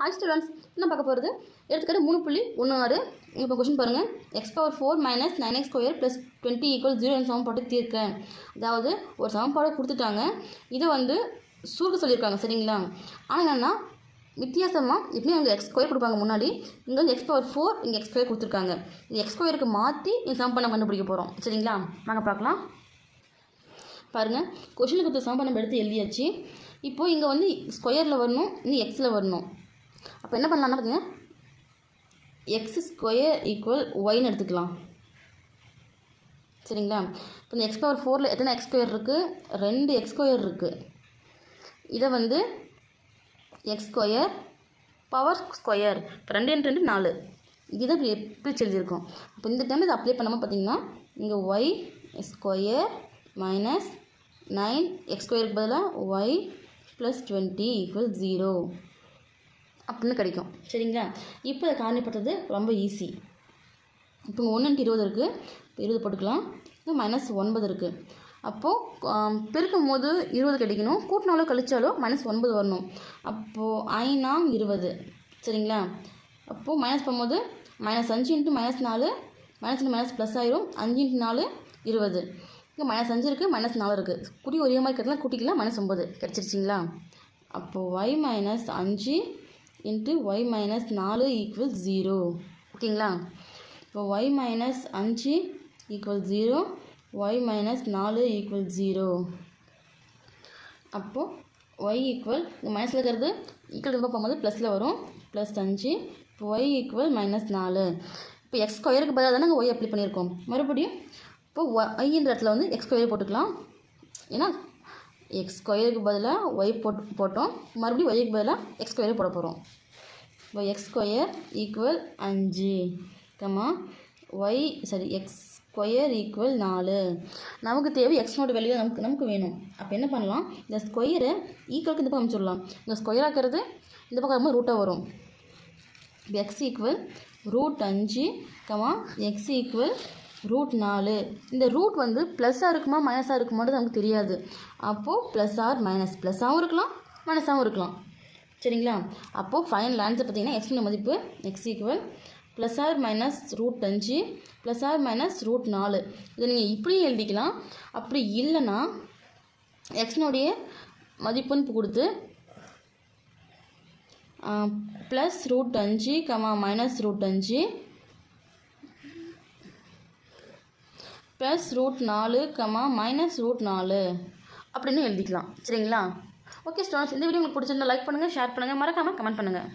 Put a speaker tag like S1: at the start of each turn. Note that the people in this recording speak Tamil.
S1: ஹாய் ஸ்டூடெண்ட்ஸ் என்ன பார்க்க போகிறது எடுத்துக்கிட்டு மூணு புள்ளி ஒன்று ஆறு. இப்போ கொஷின் பாருங்கள் X power four minus nine X square plus twenty equal zero சமன்பாட்டு தீர்க்க. அதாவது ஒரு சமன்பாடு கொடுத்துட்டாங்க. இதை வந்து சுருக்க சொல்லியிருக்காங்க சரிங்களா? ஆனால் என்னென்னா வித்தியாசமாக இப்படி அவங்க எக்ஸ் ஸ்கொயர் கொடுப்பாங்க முன்னாடி. இங்கே வந்து எக்ஸ் பவர் ஃபோர் இங்கே எக்ஸ் ஸ்கொயர் கொடுத்துருக்காங்க. இது எக்ஸ் ஸ்கொயருக்கு மாற்றி இந்த சமன்பாடம் கண்டுபிடிக்க போகிறோம் சரிங்களா? நாங்கள் பார்க்கலாம். பாருங்கள் கொஷினுக்கு கொடுத்த சமன்பாடு நம்ம எடுத்து எழுதியாச்சு. இப்போது இங்கே வந்து ஸ்கொயரில் வரணும் இங்கே எக்ஸில் வரணும். அப்போ என்ன பண்ணலாம்னா பார்த்தீங்கன்னா எக்ஸ் ஸ்கொயர் ஈக்குவல் ஒய்னு எடுத்துக்கலாம். சரிங்களா? இப்போ இந்த எக்ஸ் பவர் ஃபோரில் எத்தனை எக்ஸ் ஸ்கொயர் இருக்குது ரெண்டு எக்ஸ் ஸ்கொயர் இருக்குது இதை வந்து எக்ஸ் ஸ்கொயர் பவர் ஸ்கொயர் இப்போ ரெண்டு ரெண்டு ரெண்டு நாலு. இதுதான் இப்படி பிரித்து எழுதியிருக்கோம்? அப்போ இந்த டைம் இதை அப்ளை பண்ணாமல் பார்த்தீங்கன்னா இங்கே Y square minus nine X ஸ்கொயருக்கு பதிலாக Y plus twenty equal zero அப்படின்னு கிடைக்கும். சரிங்களா? இப்போ அதை காரணிப்படுத்துறது ரொம்ப ஈஸி இப்போ ஒன்று இருபது இருக்குது இப்போ இருபது போட்டுக்கலாம். இப்போ மைனஸ் ஒன்பது இருக்குது அப்போது பெருக்கும் போது இருபது கிடைக்கணும். கூட்டினாலோ கழிச்சாலோ மைனஸ் ஒன்பது வரணும். அப்போது ஐநா இருபது. சரிங்களா? அப்போது மைனஸ் பண்ணும்போது மைனஸ் அஞ்சு இன்ட்டு மைனஸ் நாலு. மைனஸ் இன்ட்டு மைனஸ் ப்ளஸ் ஆயிரும். அஞ்சு இன்ட்டு நாலு இருபது. இங்கே மைனஸ் அஞ்சு இருக்குது மைனஸ் நாலு இருக்குது குடி ஒரே மாதிரி கட்டலாம் கூட்டிக்கலாம் மைனஸ் ஒம்பது கிடச்சிருச்சிங்களா? அப்போது ஒய் மைனஸ் அஞ்சு இன்ட்டு ஒய் மைனஸ் நாலு ஈக்குவல் ஜீரோ ஓகேங்களா? இப்போ ஒய் மைனஸ் அஞ்சு ஈக்குவல் ஜீரோ ஒய் மைனஸ் நாலு ஈக்குவல் ஜீரோ அப்போது ஒய் ஈக்குவல் இந்த மைனஸில் இருக்கிறது ஈக்குவல் ரொம்ப போகும்போது ப்ளஸில் வரும். ப்ளஸ் அஞ்சு இப்போ ஒய் ஈக்குவல் மைனஸ் நாலு. இப்போ எக்ஸ் ஸ்கொயருக்கு பதிலாக தானே ஒய் அப்ளை பண்ணியிருக்கோம். மறுபடியும் இப்போ ஒய்ன்ற இடத்துல வந்து எக்ஸ் ஸ்கொயர் போட்டுக்கலாம். ஏன்னா எக்ஸ் ஸ்கொயருக்கு பதிலாக ஒய் போட்டு போட்டோம். மறுபடியும் ஒய்க்கு பதிலாக எக்ஸ் ஸ்கொயரை போட போகிறோம் இப்போ எக்ஸ் ஸ்கொயர் ஈக்குவல் அஞ்சு comma Y sorry X square equal நாலு. நமக்கு தேவை எக்ஸ்னோட வேல்யூ நமக்கு நமக்கு வேணும். அப்போ என்ன பண்ணலாம்? இந்த ஸ்கொயரை ஈக்குவலுக்கு இந்த பக்கம் அமைச்சிடலாம். இந்த ஸ்கொயர் ஆக்கிறது இந்த பக்கம் ரொம்ப ரூட்டாக வரும். இப்போ எக்ஸ் ஈக்குவல் ரூட் அஞ்சு கமா எக்ஸ் ஈக்குவல் ரூட் நாலு. இந்த ரூட் வந்து ப்ளஸ்ஸாக இருக்குமா மைனஸாக இருக்குமான்றது நமக்கு தெரியாது. அப்போது ப்ளஸ் ஆர் மைனஸ் ப்ளஸ்ஸாகவும் இருக்கலாம் மைனஸாகவும் இருக்கலாம். சரிங்களா? அப்போது ஃபைனல் ஆன்சர் பார்த்தீங்கன்னா எக்ஸோட மதிப்பு X equal plus or minus root அஞ்சு ப்ளஸ் ஆர் மைனஸ் ரூட் நாலு. இதை நீங்கள் இப்படியும் எழுதிக்கலாம். அப்படி இல்லைன்னா எக்ஸ்னுடைய மதிப்புன்னு கொடுத்து ப்ளஸ் ரூட் அஞ்சு கமா மைனஸ் ரூட் அஞ்சு ப்ளஸ் ரூட் நாலு கமா மைனஸ் ரூட் நாலு அப்படின்னு எழுதிக்கலாம். சரிங்களா? ஓகே ஸ்டூடெண்ட்ஸ் இந்த வீடியோ உங்களுக்கு பிடிச்சிருந்தா லைக் பண்ணுங்கள் ஷேர் பண்ணுங்கள் மறக்காமல் கமெண்ட் பண்ணுங்கள்